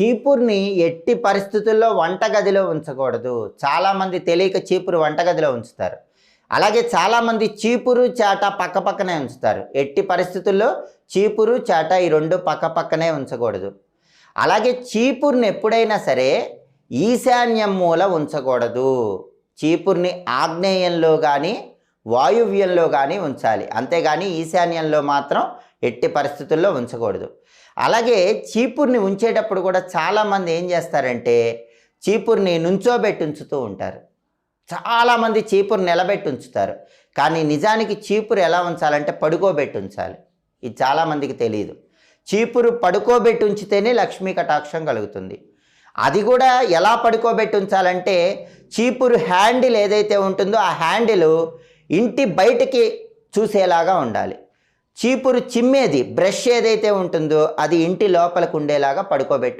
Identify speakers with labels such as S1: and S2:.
S1: చీపుర్ని ఎట్టి పరిస్థితుల్లో వంటగదిలో ఉంచకూడదు. చాలామంది తెలియక చీపురు వంటగదిలో ఉంచుతారు. అలాగే చాలామంది చీపురు చాట పక్క పక్కనే ఉంచుతారు. ఎట్టి పరిస్థితుల్లో చీపురు చాట ఈ రెండు పక్క పక్కనే ఉంచకూడదు. అలాగే చీపుర్ని ఎప్పుడైనా సరే ఈశాన్యం మూల ఉంచకూడదు. చీపుర్ని ఆగ్నేయంలో కానీ వాయువ్యంలో కానీ ఉంచాలి. అంతేగాని ఈశాన్యంలో మాత్రం ఎట్టి పరిస్థితుల్లో ఉంచకూడదు. అలాగే చీపుర్ని ఉంచేటప్పుడు కూడా చాలామంది ఏం చేస్తారంటే చీపుర్ని నుంచోబెట్టి ఉంచుతూ ఉంటారు. చాలామంది చీపురు నిలబెట్టి ఉంచుతారు. కానీ నిజానికి చీపురు ఎలా ఉంచాలంటే పడుకోబెట్టి ఉంచాలి. ఇది చాలామందికి తెలియదు చీపురు పడుకోబెట్టి ఉంచితేనే లక్ష్మీ కటాక్షం కలుగుతుంది. అది కూడా ఎలా పడుకోబెట్టి ఉంచాలంటే చీపురు హ్యాండిల్ ఏదైతే ఉంటుందో ఆ హ్యాండిల్ ఇంటి బయటికి చూసేలాగా ఉండాలి. చీపురు చిమ్మేది బ్రష్ ఏదైతే ఉంటుందో అది ఇంటి లోపలికి ఉండేలాగా పడుకోబెట్టు